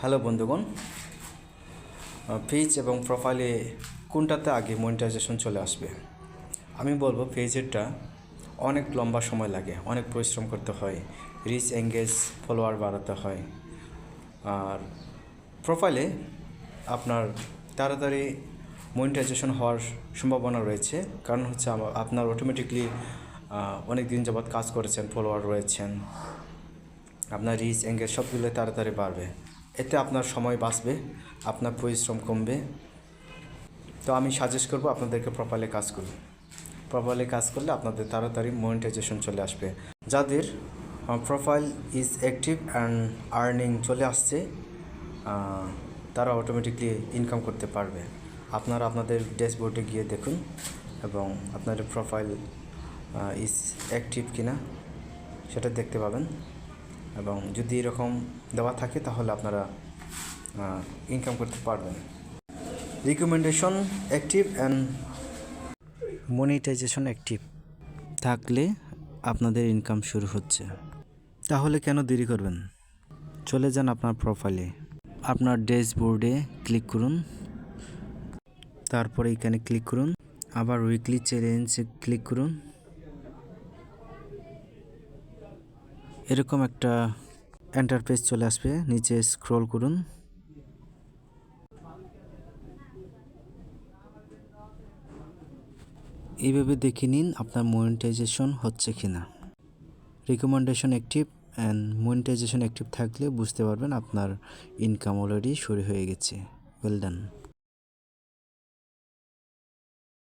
Hello বন্ধুগণ page এবং প্রোফাইলে কোনটাতে আগে মনিটাইজেশন চলে আসবে? আমি বলব পেজেরটা অনেক লম্বা সময় লাগে, অনেক পরিশ্রম করতে হয় রিচ এঙ্গেজ ফলোয়ার বাড়াতে হয়। আর প্রোফাইলে আপনার তাড়াতাড়ি মনিটাইজেশন হওয়ার সম্ভাবনা রয়েছে, কারণ হচ্ছে আপনার অটোমেটিকলি অনেক দিন যাবৎ কাজ করেছেন ফলোয়ার রয়েছেন, আপনার রিচ এঙ্গেজ সবগুলো তাড়াতাড়ি বাড়বে। এতে আপনার সময় বাঁচবে, আপনার পরিশ্রম কমবে। তো আমি সাজেস্ট করব আপনাদেরকে প্রপারলি কাজ করুন। প্রপারলি কাজ করলে আপনাদের তাড়াতাড়ি মনিটাইজেশন চলে আসবে। যাদের profile is active and earning চলে আসছে তারা অটোমেটিকলি ইনকাম করতে পারবে। আপনারা আপনাদের ড্যাশবোর্ডে গিয়ে দেখুন এবং আপনাদের প্রোফাইল ইজ অ্যাক্টিভ কিনা, সেটা দেখতে পাবেন। এবং যদি এরকম দেওয়া থাকে তাহলে আপনারা ইনকাম করতে পারবেন। Recommendation active and monetisation active থাকলে আপনাদের ইনকাম শুরু হচ্ছে। তাহলে কেন দেরি করবেন? চলে যান আপনার প্রোফাইলে আপনার ড্যাশবোর্ডে ক্লিক করুন। তারপরে এখানে ক্লিক করুন। আবার উইকলি চ্যালেঞ্জে ক্লিক করুন। এরকম একটা এন্টারপেজ চলে আসবে, নিচে স্ক্রল করুন। এইভাবে দেখে নিন আপনার মনিটাইজেশন হচ্ছে কিনা। Recommendation active and monetisation active থাকলে বুঝতে পারবেন আপনার ইনকাম অলরেডি শুরু হয়ে গেছে। Well done